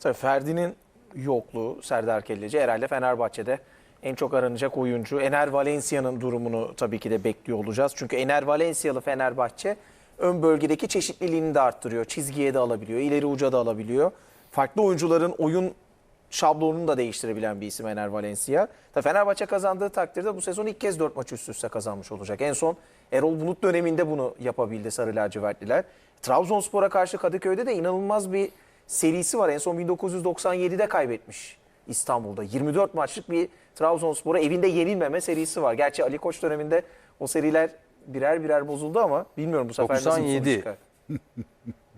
Tabii Ferdi'nin yokluğu Serdar Kelleci herhalde Fenerbahçe'de en çok aranacak oyuncu. Ener Valencia'nın durumunu tabii ki de bekliyor olacağız. Çünkü Ener Valencia'lı Fenerbahçe ön bölgedeki çeşitliliğini de arttırıyor. Çizgiye de alabiliyor, ileri uca da alabiliyor. Farklı oyuncuların oyun şablonunu da değiştirebilen bir isim Ener Valencia. Tabii Fenerbahçe kazandığı takdirde bu sezon ilk kez 4 maç üst üste kazanmış olacak. En son Erol Bulut döneminde bunu yapabildi Sarı Lacivertliler. Trabzonspor'a karşı Kadıköy'de de inanılmaz bir serisi var. En son 1997'de kaybetmiş İstanbul'da. 24 maçlık bir Trabzonspor'a evinde yenilmeme serisi var. Gerçi Ali Koç döneminde o seriler birer birer bozuldu ama bilmiyorum bu sefer nasıl bir sonuç 97. çıkar.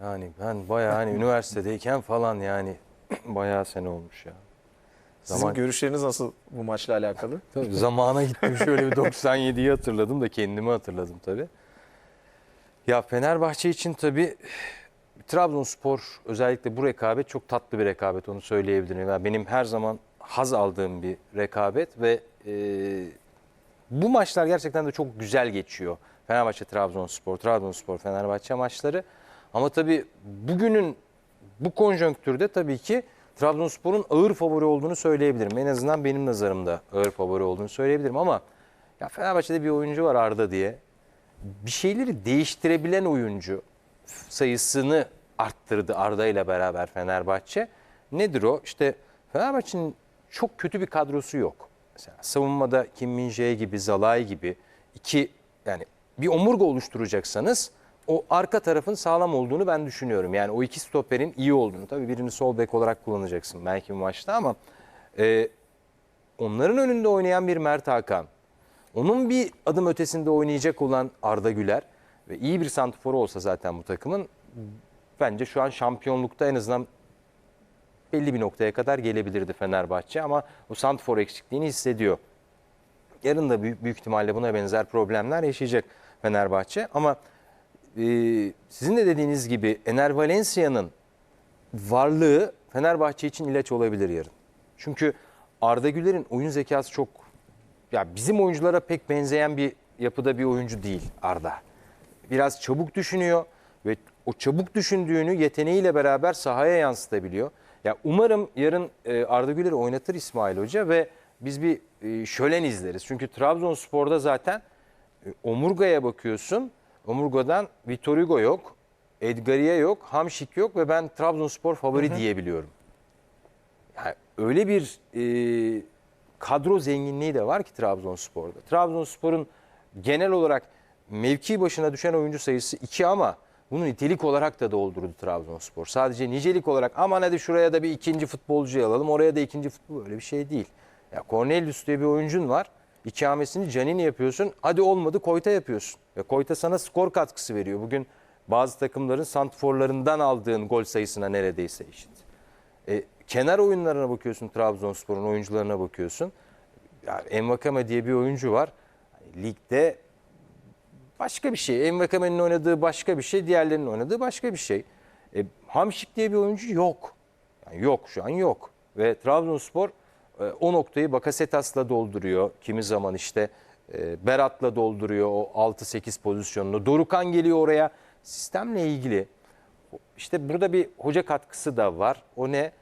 Yani ben bayağı hani üniversitedeyken falan yani bayağı sene olmuş ya. Sizin Zaman- görüşleriniz nasıl bu maçla alakalı? Tabii zamana gittim şöyle bir 97'yi hatırladım da kendimi hatırladım tabii. Ya Fenerbahçe için tabii Trabzonspor özellikle bu rekabet çok tatlı bir rekabet onu söyleyebilirim. Yani benim her zaman haz aldığım bir rekabet ve e, bu maçlar gerçekten de çok güzel geçiyor. Fenerbahçe Trabzonspor, Trabzonspor Fenerbahçe maçları. Ama tabii bugünün bu konjonktürde tabii ki Trabzonspor'un ağır favori olduğunu söyleyebilirim. En azından benim nazarımda ağır favori olduğunu söyleyebilirim ama ya Fenerbahçe'de bir oyuncu var Arda diye. Bir şeyleri değiştirebilen oyuncu sayısını arttırdı Arda ile beraber Fenerbahçe. Nedir o? İşte Fenerbahçe'nin çok kötü bir kadrosu yok. Mesela savunmada Kim Min-jae gibi, Zalai gibi iki yani bir omurga oluşturacaksanız o arka tarafın sağlam olduğunu ben düşünüyorum. Yani o iki stoperin iyi olduğunu. Tabii birini sol bek olarak kullanacaksın belki bu maçta ama e, onların önünde oynayan bir Mert Hakan, onun bir adım ötesinde oynayacak olan Arda Güler ve iyi bir santiforu olsa zaten bu takımın bence şu an şampiyonlukta en azından belli bir noktaya kadar gelebilirdi Fenerbahçe ama o santifor eksikliğini hissediyor. Yarın da büyük, büyük ihtimalle buna benzer problemler yaşayacak Fenerbahçe ama e, sizin de dediğiniz gibi Ener Valencia'nın varlığı Fenerbahçe için ilaç olabilir yarın. Çünkü Arda Güler'in oyun zekası çok ya bizim oyunculara pek benzeyen bir yapıda bir oyuncu değil Arda. Biraz çabuk düşünüyor ve o çabuk düşündüğünü yeteneğiyle beraber sahaya yansıtabiliyor. Ya umarım yarın e, Arda Güler'i oynatır İsmail Hoca ve biz bir e, şölen izleriz. Çünkü Trabzonspor'da zaten e, omurgaya bakıyorsun. Omurgadan Vitor Hugo yok, Edgaria yok, Hamşik yok ve ben Trabzonspor favori diyebiliyorum. Yani öyle bir e, kadro zenginliği de var ki Trabzonspor'da. Trabzonspor'un genel olarak mevki başına düşen oyuncu sayısı 2 ama bunu nitelik olarak da doldurdu Trabzonspor. Sadece nicelik olarak aman hadi şuraya da bir ikinci futbolcu alalım oraya da ikinci futbol öyle bir şey değil. Ya Cornelius diye bir oyuncun var. İkamesini Canini yapıyorsun. Hadi olmadı Koyta yapıyorsun. Ve Koyta sana skor katkısı veriyor. Bugün bazı takımların santforlarından aldığın gol sayısına neredeyse eşit. E, kenar oyunlarına bakıyorsun Trabzonspor'un oyuncularına bakıyorsun. Yani Envakame diye bir oyuncu var. Ligde başka bir şey. Envakame'nin oynadığı başka bir şey, diğerlerinin oynadığı başka bir şey. E, Hamşik diye bir oyuncu yok. Yani yok şu an yok. Ve Trabzonspor e, o noktayı Bakasetas'la dolduruyor. Kimi zaman işte e, Berat'la dolduruyor o 6-8 pozisyonunu. Dorukan geliyor oraya. Sistemle ilgili işte burada bir hoca katkısı da var. O ne?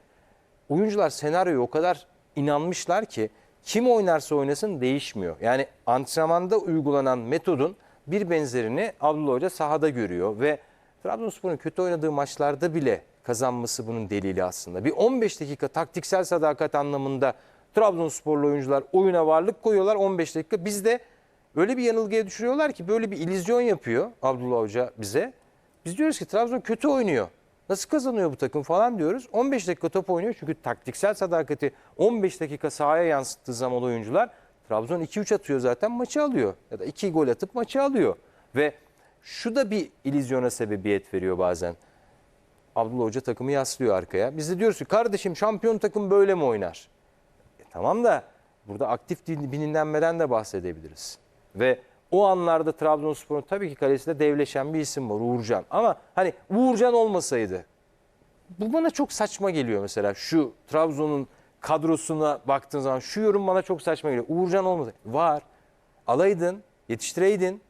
Oyuncular senaryoya o kadar inanmışlar ki kim oynarsa oynasın değişmiyor. Yani antrenmanda uygulanan metodun bir benzerini Abdullah Hoca sahada görüyor ve Trabzonspor'un kötü oynadığı maçlarda bile kazanması bunun delili aslında. Bir 15 dakika taktiksel sadakat anlamında Trabzonsporlu oyuncular oyuna varlık koyuyorlar 15 dakika. Biz de öyle bir yanılgıya düşürüyorlar ki böyle bir illüzyon yapıyor Abdullah Hoca bize. Biz diyoruz ki Trabzon kötü oynuyor. Nasıl kazanıyor bu takım falan diyoruz. 15 dakika top oynuyor çünkü taktiksel sadakati 15 dakika sahaya yansıttığı zaman oyuncular Trabzon 2-3 atıyor zaten maçı alıyor. Ya da 2 gol atıp maçı alıyor. Ve şu da bir illüzyona sebebiyet veriyor bazen. Abdullah Hoca takımı yaslıyor arkaya. Biz de diyoruz ki kardeşim şampiyon takım böyle mi oynar? E tamam da burada aktif bilinlenmeden de bahsedebiliriz. Ve o anlarda Trabzonspor'un tabii ki kalesinde devleşen bir isim var Uğurcan. Ama hani Uğurcan olmasaydı bu bana çok saçma geliyor mesela. Şu Trabzon'un kadrosuna baktığın zaman şu yorum bana çok saçma geliyor. Uğurcan olmasaydı. Var. Alaydın, yetiştireydin.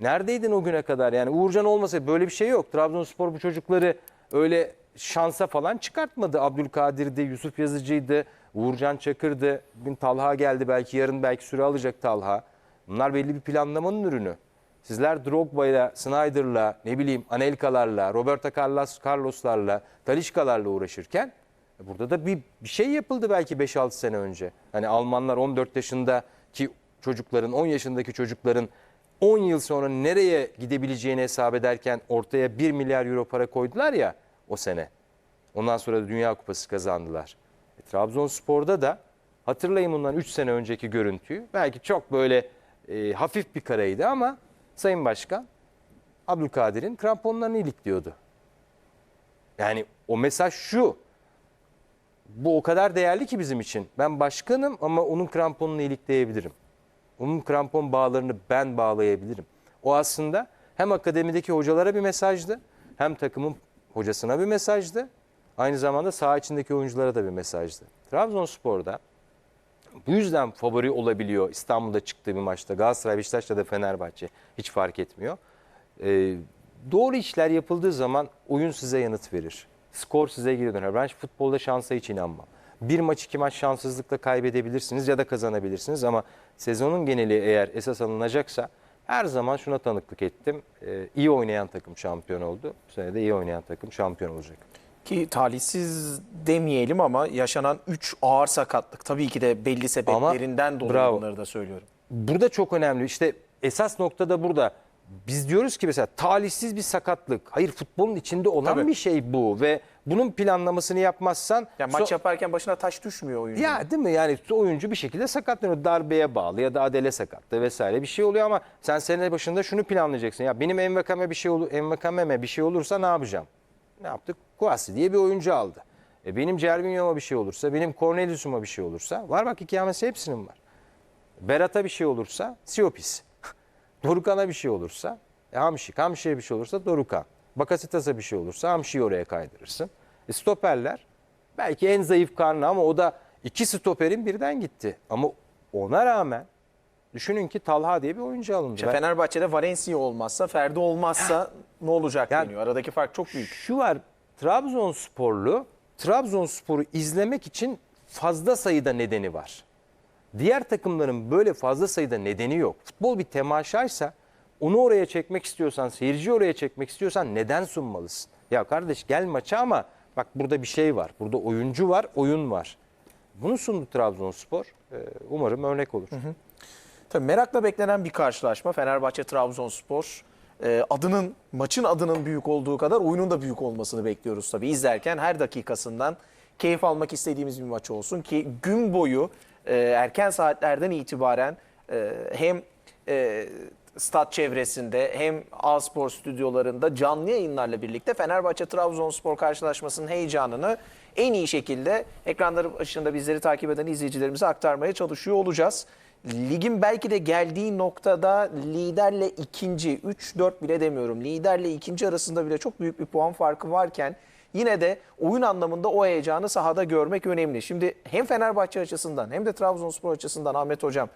Neredeydin o güne kadar? Yani Uğurcan olmasaydı böyle bir şey yok. Trabzonspor bu çocukları öyle şansa falan çıkartmadı. Abdülkadir'di, Yusuf Yazıcı'ydı, Uğurcan Çakır'dı. Bugün Talha geldi belki yarın belki süre alacak Talha. Bunlar belli bir planlamanın ürünü. Sizler Drogba'yla, Snyder'la, ne bileyim Anelka'larla, Roberto Carlos, Carlos'larla, Talişka'larla uğraşırken burada da bir, bir şey yapıldı belki 5-6 sene önce. Hani Almanlar 14 yaşındaki çocukların, 10 yaşındaki çocukların 10 yıl sonra nereye gidebileceğini hesap ederken ortaya 1 milyar euro para koydular ya o sene. Ondan sonra da Dünya Kupası kazandılar. E, Trabzonspor'da da hatırlayın bundan 3 sene önceki görüntüyü. Belki çok böyle e, hafif bir kareydi ama Sayın Başkan Abdülkadir'in kramponlarını ilikliyordu. Yani o mesaj şu. Bu o kadar değerli ki bizim için. Ben başkanım ama onun kramponunu ilikleyebilirim. Onun krampon bağlarını ben bağlayabilirim. O aslında hem akademideki hocalara bir mesajdı, hem takımın hocasına bir mesajdı. Aynı zamanda saha içindeki oyunculara da bir mesajdı. Trabzonspor'da bu yüzden favori olabiliyor İstanbul'da çıktığı bir maçta. Galatasaray, Beşiktaş'ta da Fenerbahçe hiç fark etmiyor. Ee, doğru işler yapıldığı zaman oyun size yanıt verir. Skor size geri döner. Ben futbolda şansa hiç inanmam. Bir maç iki maç şanssızlıkla kaybedebilirsiniz ya da kazanabilirsiniz ama sezonun geneli eğer esas alınacaksa her zaman şuna tanıklık ettim. Ee, iyi oynayan takım şampiyon oldu. Bu sene de iyi oynayan takım şampiyon olacak. Ki talihsiz demeyelim ama yaşanan 3 ağır sakatlık tabii ki de belli sebeplerinden dolayı bravo. bunları da söylüyorum. burada çok önemli. İşte esas nokta da burada. Biz diyoruz ki mesela talihsiz bir sakatlık. Hayır futbolun içinde olan Tabii. bir şey bu ve bunun planlamasını yapmazsan Yani maç so- yaparken başına taş düşmüyor oyuncu. ya değil mi yani oyuncu bir şekilde sakatlanıyor. Darbeye bağlı ya da adele sakatlığı vesaire bir şey oluyor ama sen sene başında şunu planlayacaksın. Ya benim Envakame bir şey olur, Envakame'me bir şey olursa ne yapacağım? Ne yaptık? Kouassi diye bir oyuncu aldı. E benim Cervinho'ma bir şey olursa, benim Cornelius'uma bir şey olursa var bak hikayesi hepsinin var. Berat'a bir şey olursa Siopis. Dorukan'a bir şey olursa e, Hamşik. Hamşik'e bir şey olursa Dorukan. Bakasitas'a bir şey olursa Hamşik'i oraya kaydırırsın. E, stoperler belki en zayıf karnı ama o da iki stoperin birden gitti. Ama ona rağmen düşünün ki Talha diye bir oyuncu alındı. İşte Ben- Fenerbahçe'de Valencia olmazsa, Ferdi olmazsa ne olacak Yani- deniyor. Aradaki fark çok büyük. Şu var Trabzonsporlu Trabzonspor'u izlemek için fazla sayıda nedeni var. Diğer takımların böyle fazla sayıda nedeni yok. Futbol bir temaşaysa onu oraya çekmek istiyorsan, seyirciyi oraya çekmek istiyorsan neden sunmalısın? Ya kardeş gel maça ama bak burada bir şey var. Burada oyuncu var, oyun var. Bunu sundu Trabzonspor. Ee, Umarım örnek olur. Tabii merakla beklenen bir karşılaşma Fenerbahçe Trabzonspor. Ee, adının maçın adının büyük olduğu kadar oyunun da büyük olmasını bekliyoruz tabii. İzlerken her dakikasından keyif almak istediğimiz bir maç olsun ki gün boyu e, erken saatlerden itibaren e, hem e, stat çevresinde hem A-Spor stüdyolarında canlı yayınlarla birlikte Fenerbahçe Trabzonspor karşılaşmasının heyecanını en iyi şekilde ekranları başında bizleri takip eden izleyicilerimize aktarmaya çalışıyor olacağız. Ligin belki de geldiği noktada liderle ikinci, 3-4 bile demiyorum. Liderle ikinci arasında bile çok büyük bir puan farkı varken yine de oyun anlamında o heyecanı sahada görmek önemli. Şimdi hem Fenerbahçe açısından hem de Trabzonspor açısından Ahmet Hocam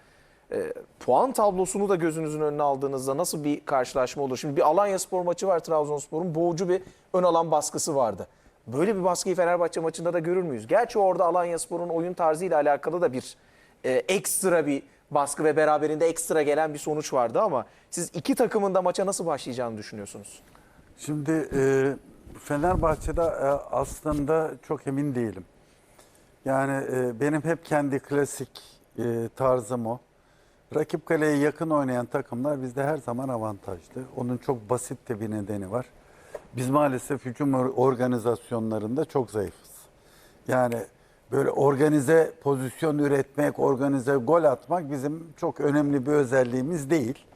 e, puan tablosunu da gözünüzün önüne aldığınızda nasıl bir karşılaşma olur? Şimdi bir Alanya Spor maçı var Trabzonspor'un boğucu bir ön alan baskısı vardı. Böyle bir baskıyı Fenerbahçe maçında da görür müyüz? Gerçi orada Alanya Spor'un oyun tarzıyla alakalı da bir e, ekstra bir baskı ve beraberinde ekstra gelen bir sonuç vardı ama siz iki takımın da maça nasıl başlayacağını düşünüyorsunuz? Şimdi e, Fenerbahçe'de e, aslında çok emin değilim. Yani e, benim hep kendi klasik e, tarzım o. Rakip kaleye yakın oynayan takımlar bizde her zaman avantajlı. Onun çok basit de bir nedeni var. Biz maalesef hücum or- organizasyonlarında çok zayıfız. Yani böyle organize pozisyon üretmek, organize gol atmak bizim çok önemli bir özelliğimiz değil.